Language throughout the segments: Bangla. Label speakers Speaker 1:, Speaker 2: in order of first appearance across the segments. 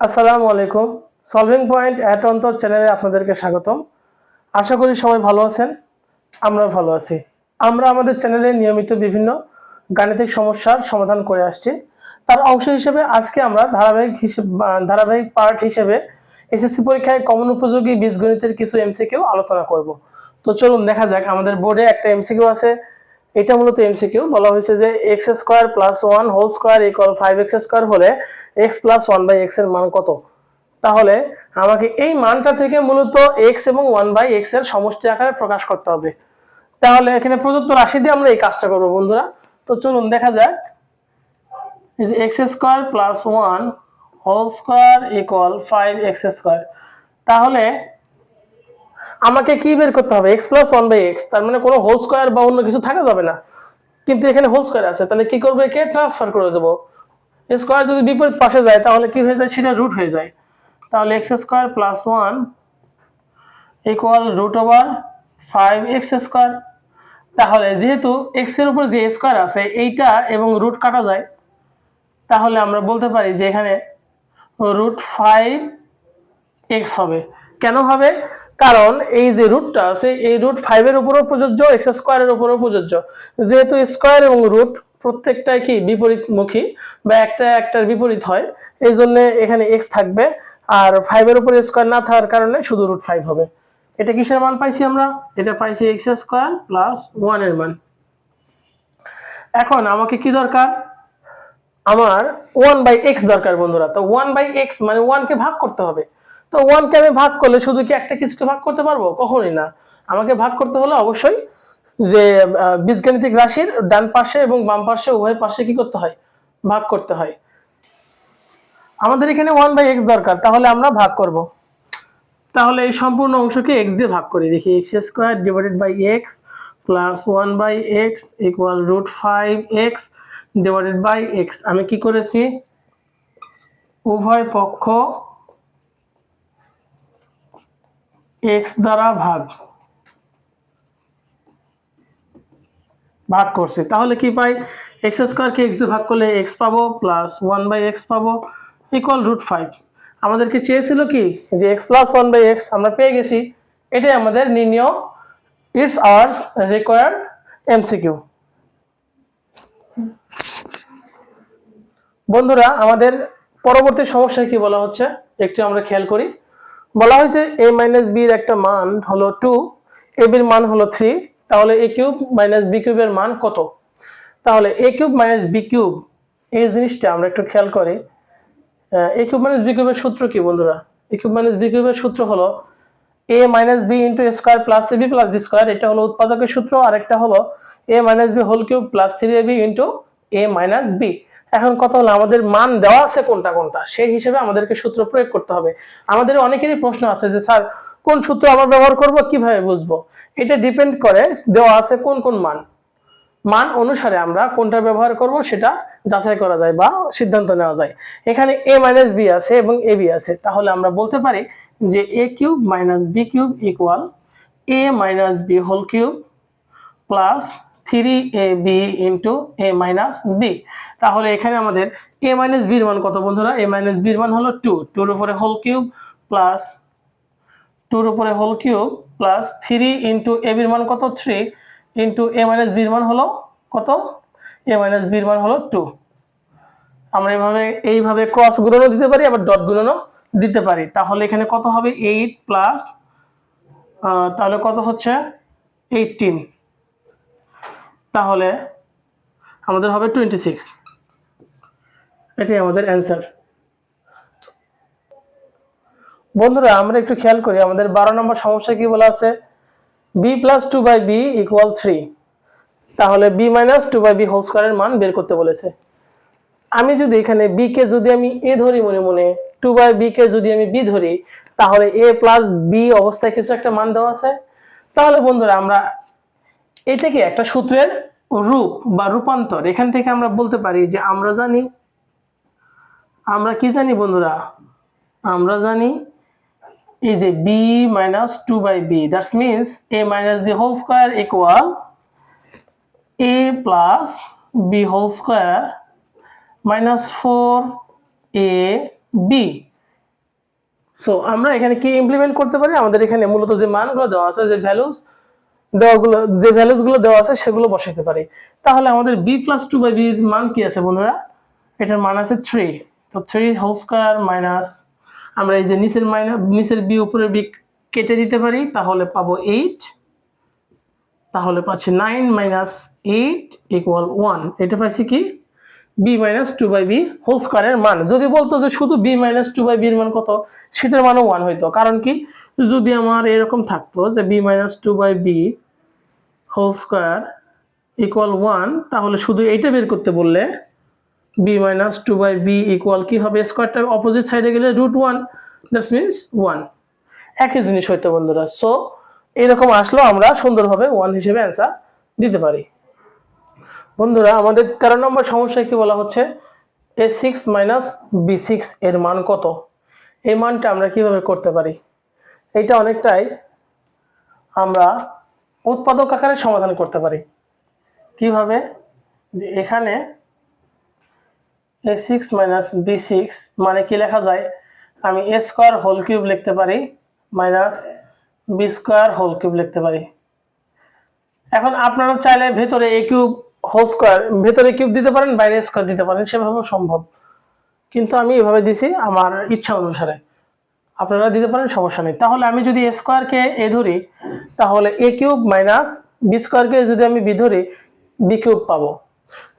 Speaker 1: আসসালামু আলাইকুম। সলভিং পয়েন্ট অ্যাট অন্তর চ্যানেলে আপনাদেরকে স্বাগতম। আশা করি সবাই ভালো আছেন আমরা ভালো আছি। আমরা আমাদের চ্যানেলে নিয়মিত বিভিন্ন গাণিতিক সমস্যার সমাধান করে আসছি। তার অংশ হিসেবে আজকে আমরা ধারাবাহিক হিসেবে ধারাবাহিক পার্ট হিসেবে এসএসসি পরীক্ষায় কমন উপযোগী বীজগণিতের কিছু এমসিকিউ আলোচনা করব। তো চলুন দেখা যাক, আমাদের বোর্ডে একটা এমসিকিউ আছে। এটা মূলত এমসিকিউ বলা হয়েছে যে X square plus one whole square equal five X square হলে এক্স প্লাস ওয়ান বাই এক্সের মান কত? তাহলে আমাকে এই মানটা থেকে মূলত এক্স এবং ওয়ান বাই এক্সের সমষ্টি আকারে প্রকাশ করতে হবে। তাহলে এখানে প্রদত্ত রাশি দিয়ে আমরা এই কাজটা করব, বন্ধুরা। তো চলুন দেখা যাক। X square plus one whole square equal five X square তাহলে আমাকে কি বের করতে হবে? X plus one by X তার মানে কোনো হোল স্কোয়ার বা অন্য কিছু থাকা যাবে না। কিন্তু এখানে হোল স্কোয়ার আছে, তাহলে কি করবে কে? ট্রান্সফার করে দেবো। স্কোয়ার যদি বিপরীত পাশে যায়, তাহলে কি হয়ে যায়? সেটা রুট হয়ে যায়। তাহলে X square plus one equal root over five X square তাহলে যেহেতু এক্সের উপর যে স্কোয়ার আছে, এইটা এবং রুট কাটা যায়, তাহলে আমরা বলতে পারি যে এখানে রুট ফাইভ এক্স হবে। কেন হবে? কারণ এই যে রুটটা আছে এই রুট ফাইভের উপরও প্রযোজ্য এক্স স্কোয়ারের উপরও প্রযোজ্য। যেহেতু স্কোয়ার এবং রুট প্রত্যেকটাই কি বিপরীতমুখী বা একটা একটার বিপরীত হয়, এই জন্য এখানে এক্স থাকবে আর ফাইভের উপর স্কোয়ার না থাকার কারণে শুধু রুট ফাইভ হবে। এটা কিসের মান পাইছি আমরা? এটা পাইছি এক্স স্কোয়ার প্লাস ওয়ানের মান। এখন আমাকে কি দরকার? আমার ওয়ান বাই এক্স দরকার বন্ধুরা। তো ওয়ান বাই এক্স মানে ওয়ানকে ভাগ করতে হবে। তো ওয়ানকে আমি ভাগ করলে শুধু কি একটা কিছুকে ভাগ করতে পারব? কখনোই না। আমাকে ভাগ করতে হলে অবশ্যই যে বীজগাণিতিক রাশির ডান পাশে এবং বাম পাশে, উভয় পাশে কি করতে হয়? ভাগ করতে হয়। আমাদের এখানে ওয়ান বাই এক্স দরকার, তাহলে আমরা ভাগ করব। তাহলে এই সম্পূর্ণ অংশকে এক্স দিয়ে ভাগ করি। দেখি, X square divided by X plus one by X equal root five X divided by X. আমি কি করেছি? উভয় পক্ষ এক্স দ্বারা ভাগ। ভাগ করছি। তাহলে কি পাই? এক্স স্কোয়ারকে এক্স দিয়ে ভাগ করলে এক্স পাবো প্লাস ওয়ান বাই এক্স পাবো ইকুয়াল রুট ফাইভ আমাদেরকে চেয়েছিল কি? যে X plus one by X আমরা পেয়ে গেছি। এটাই আমাদের নির্ণয়। ইটস আওয়ার রিকোয়ার্ড এমসিকিউ বন্ধুরা, আমাদের পরবর্তী সমস্যায় কি বলা হচ্ছে? একটু আমরা খেয়াল করি। বলা হয়েছে এ মাইনাস বির একটা মান হলো টু এ বির মান হলো থ্রি তাহলে এ কিউব মাইনাস বি কিউবের মান কত? তাহলে A cube minus B cube এই জিনিসটা আমরা একটু খেয়াল করি। এ কিউব মাইনাস বি কিউবের সূত্র কি বন্ধুরা? এ কিউব মাইনাস বি কিউবের সূত্র হলো A minus B into square plus A B plus B square এটা হলো উৎপাদকের সূত্র আর একটা হলো A minus B whole cube plus three A B into A minus B এখন কথা হলো, আমাদের মান দেওয়া আছে কোনটা কোনটা? সেই হিসেবে আমাদেরকে সূত্র প্রয়োগ করতে হবে। আমাদের অনেকেরই প্রশ্ন আছে যে, স্যার, কোন সূত্র আমরা ব্যবহার করব? কীভাবে বুঝব? এটা ডিপেন্ড করে দেওয়া আছে কোন কোন মান। মান অনুসারে আমরা কোনটা ব্যবহার করব সেটা যাচাই করা যায় বা সিদ্ধান্ত নেওয়া যায়। এখানে এ মাইনাস বি আছে এবং এ বি আছে। তাহলে আমরা বলতে পারি যে A cube minus B cube equal A minus B whole cube plus three A B into A minus B. তাহলে এখানে আমাদের এ মাইনাস বির মান কত বন্ধুরা? এ মাইনাস বির মান হলো টু। টুর উপরে হোল কিউব প্লাস টুর উপরে whole cube plus three into A বির মান কত? থ্রি ইন্টু এ মাইনাস বির মান হলো কত? এ মাইনাস বির মান হলো টু। আমরা এইভাবে এইভাবে ক্রস গুণনও দিতে পারি, আবার ডট গুণনও দিতে পারি। তাহলে এখানে কত হবে? এইট প্লাস তাহলে কত হচ্ছে? এইটিন তাহলে আমাদের হবে টোয়েন্টি সিক্স এটাই আমাদের অ্যান্সার বন্ধুরা, আমরা একটু খেয়াল করি, আমাদের বারো নম্বর সমস্যা কি বলা আছে? B plus two by B equal three তাহলে B minus two by B whole স্কোয়ারের মান বের করতে বলেছে। আমি যদি এখানে বি কে যদি আমি এ ধরি মনে মনে টু বাই বি কে যদি আমি বি ধরি, তাহলে এ প্লাস বি অবস্থায় কিছু একটা মান দেওয়া আছে। তাহলে বন্ধুরা, আমরা এটাকে একটা সূত্রের রূপ বা রূপান্তর? এখান থেকে আমরা বলতে পারি যে আমরা জানি, আমরা কি জানি বন্ধুরা? আমরা জানি এই যে B minus two by B that's means A minus B whole square equal A plus B whole square minus four A B so আমরা এখানে কি ইমপ্লিমেন্ট করতে পারি? আমাদের এখানে মূলত যে মানগুলো দেওয়া আছে, যে ভ্যালুস দেওয়াগুলো, যে ভ্যালুসগুলো দেওয়া আছে সেগুলো বসাতে পারি। তাহলে আমাদের বি প্লাস টু বাই বির মান কি আছে বন্ধুরা? এটার মান আছে থ্রি তো থ্রি হোল স্কোয়ার মাইনাস আমরা এই যে নিচের মাইনাস নিচের বি উপরের বি কেটে দিতে পারি, তাহলে পাবো এইট তাহলে পাচ্ছি nine minus eight equal one এটা পাচ্ছি কি? B minus two by B whole স্কোয়ারের মান। যদি বলতো যে শুধু বি মাইনাস টু বাই বির মান কত? সেটার মানও ওয়ান হইতো। কারণ কি? যদি আমার এরকম থাকতো যে B minus two by B whole square equal one তাহলে শুধু এইটা বের করতে বললে B minus two by B equal কি হবে? স্কোয়ারটা অপোজিট সাইডে গেলে root one that's means one একই জিনিস হইতো বন্ধুরা। সো এরকম আসলেও আমরা সুন্দরভাবে ওয়ান হিসেবে অ্যান্সার দিতে পারি। বন্ধুরা, আমাদের তেরো নম্বর সমস্যায় কি বলা হচ্ছে? A six minus B six এর মান কত? এই মানটা আমরা কীভাবে করতে পারি? এটা অনেকটাই আমরা উৎপাদক আকারে সমাধান করতে পারি। কীভাবে? যে এখানে A six minus B six মানে কি লেখা যায়? আমি এ স্কোয়ার হোল কিউব লিখতে পারি minus B square whole cube লিখতে পারি। এখন আপনারা চাইলে ভেতরে এ কিউব হোল স্কোয়ার ভেতরে কিউব দিতে পারেন, বাইরে স্কোয়ার দিতে পারেন সেভাবে সম্ভব। কিন্তু আমি এভাবে দিছি আমার ইচ্ছা অনুসারে। আপনারা দিতে পারেন, সমস্যা নেই। তাহলে আমি যদি এ স্কোয়ারকে এ ধরি, তাহলে এ কিউব মাইনাস বি স্কোয়ারকে যদি আমি বি ধরি বি কিউব পাবো।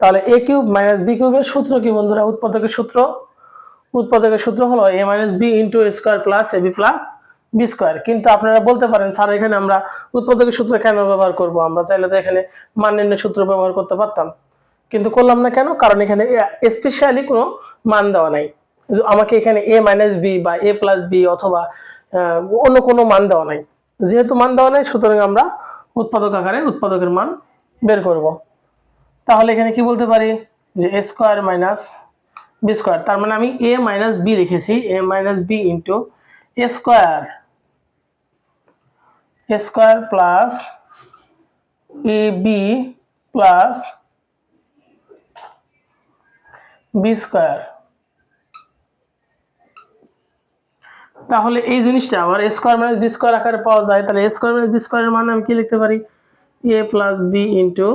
Speaker 1: তাহলে এ কিউব মাইনাস বি কিউবের সূত্র কি বন্ধুরা? উৎপাদকের সূত্র। উৎপাদকের সূত্র হলো A minus B into square plus A B plus B square কিন্তু আপনারা বলতে পারেন, স্যার, এখানে আমরা উৎপাদকের সূত্র কেন ব্যবহার করব? আমরা চাইলে তো এখানে মান সূত্র ব্যবহার করতে পারতাম। কিন্তু করলাম না কেন? কারণ এখানে স্পেশালি কোনো মান দেওয়া নাই। আমাকে এখানে এ মাইনাস বি বা এ প্লাস বি অথবা অন্য কোনো মান দেওয়া নাই। যেহেতু মান দেওয়া নাই, সুতরাং আমরা উৎপাদক আকারে উৎপাদকের মান বের করব। তাহলে এখানে কি বলতে পারি? যে A square minus B square তার মানে আমি এ মাইনাস বি লিখেছি। A minus B into A square A square plus A B plus B square তাহলে এই জিনিসটা আবার A square minus B square আকারে পাওয়া যায়। তাহলে এ স্কোয়ার মাইনাস বি স্কোয়ারের মান আমি কি লিখতে পারি? A plus B into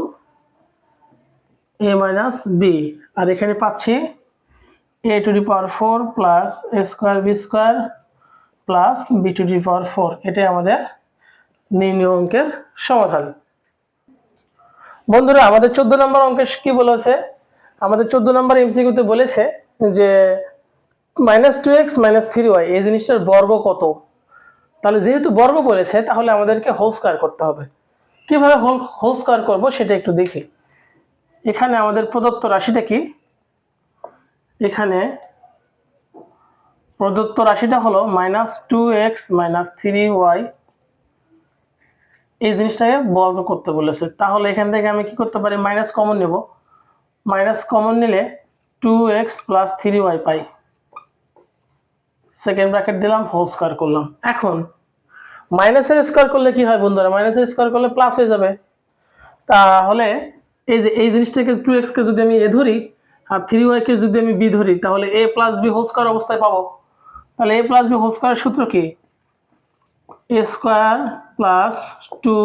Speaker 1: A minus B আর এখানে পাচ্ছি A to the power four plus A square B square plus B to the power four এটাই আমাদের নির্ণয় অঙ্কের সমাধান। বন্ধুরা, আমাদের চোদ্দ নম্বর অঙ্কে কি বলেছে? আমাদের চোদ্দ নম্বর এমসিকিউতে বলেছে যে minus two X minus three Y এই জিনিসটার বর্গ কত? তাহলে যেহেতু বর্গ বলেছে, তাহলে আমাদেরকে হোল স্কোয়ার করতে হবে। কীভাবে হোল হোল স্কোয়ার করব সেটা একটু দেখি। এখানে আমাদের প্রদত্ত রাশিটা কি? এখানে প্রদত্ত রাশিটা হলো minus two X minus three Y এই জিনিসটাকে বর্গ করতে বলেছে। তাহলে এখান থেকে আমি কি করতে পারি? মাইনাস কমন নেব। মাইনাস কমন নিলে two X plus three Y পাই। সেকেন্ড ব্র্যাকেট দিলাম হোল স্কোয়ার করলাম। এখন মাইনাসের স্কোয়ার করলে কি হয় বন্ধুরা? মাইনাসের স্কোয়ার করলে প্লাস হয়ে যাবে। তাহলে এই যে, এই জিনিসটাকে টু এক্সকে যদি আমি এ ধরি, আর থ্রি ওয়াইকে যদি আমি বি ধরি, তাহলে A plus B whole square অবস্থায় পাবো। তাহলে এ প্লাস বি হোল স্কোয়ারের সূত্র কি? A square plus two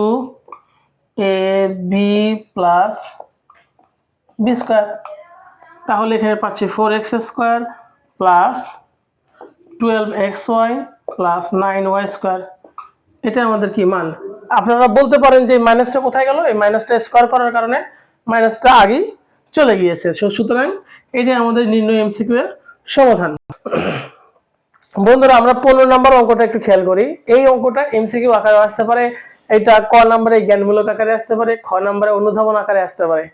Speaker 1: A B plus B square তাহলে এখানে পাচ্ছি four X square plus twelve X Y plus nine Y square এটা আমাদের কি মান? আপনারা বলতে পারেন যে মাইনাসটা কোথায় গেল? এই মাইনাসটা স্কোয়ার করার কারণে মাইনাসটা আগেই চলে গিয়েছে। সুতরাং এটাই আমাদের নির্ণয় এমসিকিউ এর সমাধান। বন্ধুরা, আমরা পনেরো নম্বর অঙ্কটা একটু খেয়াল করি। এই অঙ্কটা এমসিকিউ আকারে আসতে পারে, এটা ক নম্বরে জ্ঞানমূলক আকারে আসতে পারে, খ নম্বরে অনুধাবন আকারে আসতে পারে।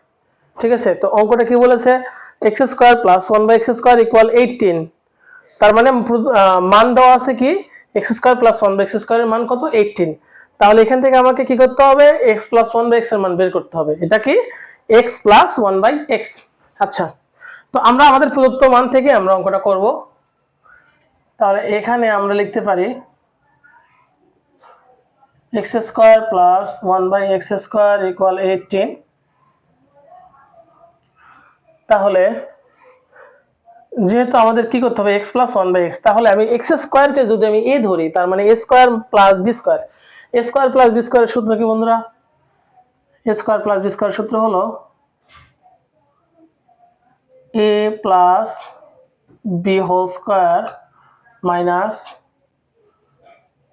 Speaker 1: ঠিক আছে? তো অঙ্কটা কি বলেছে? X square plus one by X square equal eighteen তার মানে মান দেওয়া আছে কি? X square plus one by X স্কোয়ারের মান কত? এইটিন তাহলে এখান থেকে আমাকে কি করতে হবে? এক্স প্লাস ওয়ান বাই এক্সের মান বের করতে হবে। এটা কি? X plus one by X আচ্ছা। তো আমরা আমাদের প্রদত্ত মান থেকে আমরা অঙ্কটা করব। তাহলে এখানে আমরা লিখতে পারি X square plus one by X square equal eighteen তাহলে যেহেতু আমাদের কি করতে হবে? X plus one by X তাহলে আমি এক্স স্কোয়ারকে যদি আমি এ ধরি, তার মানে A square plus B square A square plus B স্কোয়ারের সূত্র কি বন্ধুরা? A square plus B square সূত্র হলো A plus B whole square minus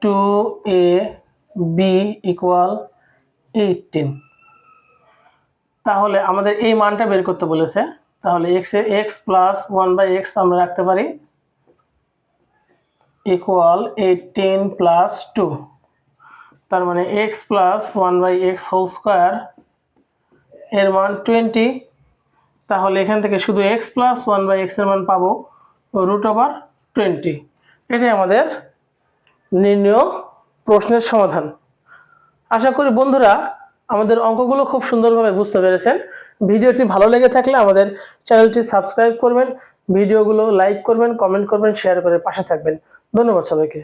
Speaker 1: two A B equal eighteen তাহলে আমাদের এই মানটা বের করতে বলেছে তাহলে X X plus one by X আমরা রাখতে পারি ইকুয়াল এইটিন প্লাস টু তার মানে X plus one by X whole square এর মান টোয়েন্টি তাহলে এখান থেকে শুধু এক্স প্লাস ওয়ান বাই এক্সের মান পাবো রুট ওভার টোয়েন্টি এটাই আমাদের নির্ণয় প্রশ্নের সমাধান। আশা করি বন্ধুরা আমাদের অঙ্কগুলো খুব সুন্দরভাবে বুঝতে পেরেছেন। ভিডিওটি ভালো লেগে থাকলে আমাদের চ্যানেলটি সাবস্ক্রাইব করবেন, ভিডিওগুলো লাইক করবেন, কমেন্ট করবেন শেয়ার করে পাশে থাকবেন। ধন্যবাদ সবাইকে।